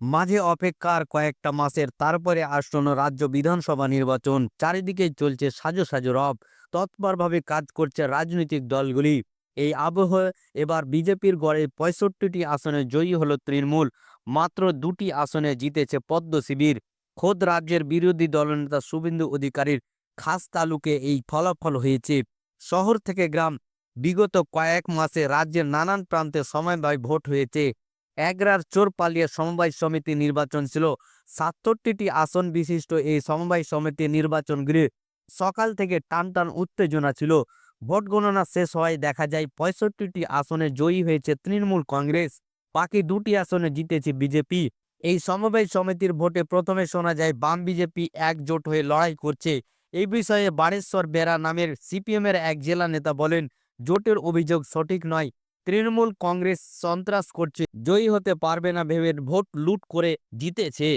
মাঝে অপেক্ষার কয়েকটা মাসের তারপরে আসন্ন রাজ্য বিধানসভা নির্বাচন চারিদিকেই চলছে সাজো সাজো রব। তৎপরভাবে কাজ করছে রাজনৈতিক দলগুলি। এই আবহ এবার বিজেপির গড়ে পঁয়ষট্টিটি আসনে জয়ী হলো তৃণমূল। মাত্র দুটি আসনে জিতেছে পদ্ম শিবির। খোদ রাজ্যের বিরোধী দলনেতা শুভেন্দু অধিকারীর খাস তালুকে এই ফলাফল হয়েছে। শহর থেকে গ্রাম। বিগত কয়েক মাসে রাজ্যের নানান প্রান্তে সময়বায় ভোট হয়েছে। এগরার চোরপালিয়া সমবায় সমিতি নির্বাচন ছিল। সাতষট্টিটি আসন বিশিষ্ট এই সমবায় সমিতি নির্বাচন গৃহে সকাল থেকে টান টান উত্তেজনা ছিল। ভোট গণনা শেষ হওয়ায় দেখা যায় পঁয়ষট্টিটি আসনে জয়ী হয়েছে তৃণমূল কংগ্রেস, বাকি দুটি আসনে জিতেছে বিজেপি। এই সমবায় সমিতির ভোটে প্রথমে শোনা যায়, বাম বিজেপি একজোট হয়ে লড়াই করছে। এই বিষয়ে বারেশ্বর বেরা নামের সিপিএমের এক জেলা নেতা বলেন, জোটের অভিযোগ সঠিক নয়। তৃণমূল কংগ্রেস সন্ত্রাস করছে। জয়ী হতে পারবে না ভেবে ভোট লুট করে জিতেছে।